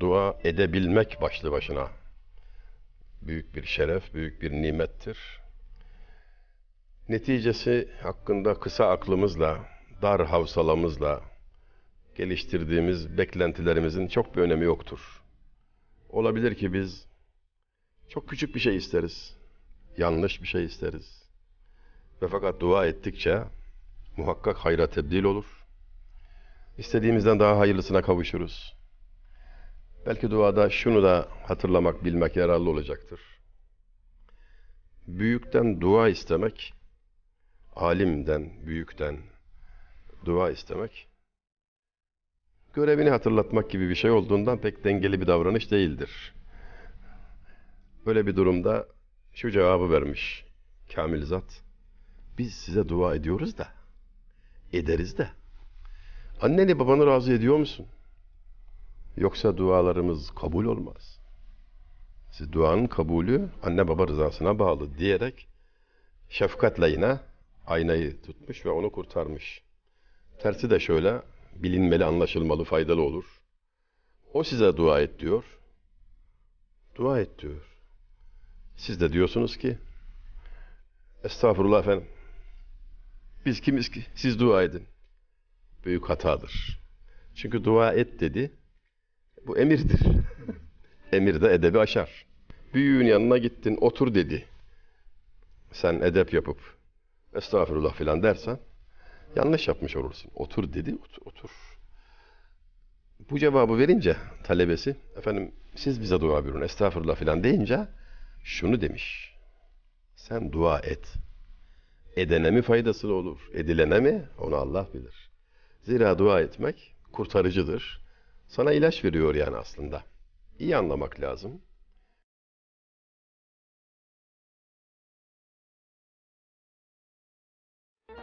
dua edebilmek başlı başına büyük bir şeref, büyük bir nimettir. Neticesi hakkında kısa aklımızla, dar havsalamızla geliştirdiğimiz beklentilerimizin çok bir önemi yoktur. Olabilir ki biz çok küçük bir şey isteriz. Yanlış bir şey isteriz. Ve fakat dua ettikçe muhakkak hayra tebdil olur. İstediğimizden daha hayırlısına kavuşuruz. Belki duada şunu da hatırlamak, bilmek yararlı olacaktır. Büyükten dua istemek, alimden, büyükten dua istemek, görevini hatırlatmak gibi bir şey olduğundan pek dengeli bir davranış değildir. Böyle bir durumda şu cevabı vermiş Kamil Zat. Biz size dua ediyoruz da, ederiz de. Anneni babanı razı ediyor musun? Yoksa dualarımız kabul olmaz. Siz duanın kabulü anne baba rızasına bağlı diyerek şefkatle yine aynayı tutmuş ve onu kurtarmış. Tersi de şöyle bilinmeli, anlaşılmalı, faydalı olur. O size dua et diyor. Dua et diyor. Siz de diyorsunuz ki Estağfurullah efendim. Biz kimiz ki? Siz dua edin. Büyük hatadır. Çünkü dua et dedi. Bu emirdir. Emir de edebi aşar. Büyüğün yanına gittin, otur dedi. Sen edep yapıp estağfurullah filan dersen yanlış yapmış olursun. Otur dedi, otur. otur. Bu cevabı verince talebesi, efendim siz bize dua buyurun, estağfurullah filan deyince şunu demiş. Sen dua et. Edene mi faydası olur, edilene mi? Onu Allah bilir. Zira dua etmek kurtarıcıdır. Sana ilaç veriyor yani aslında. İyi anlamak lazım.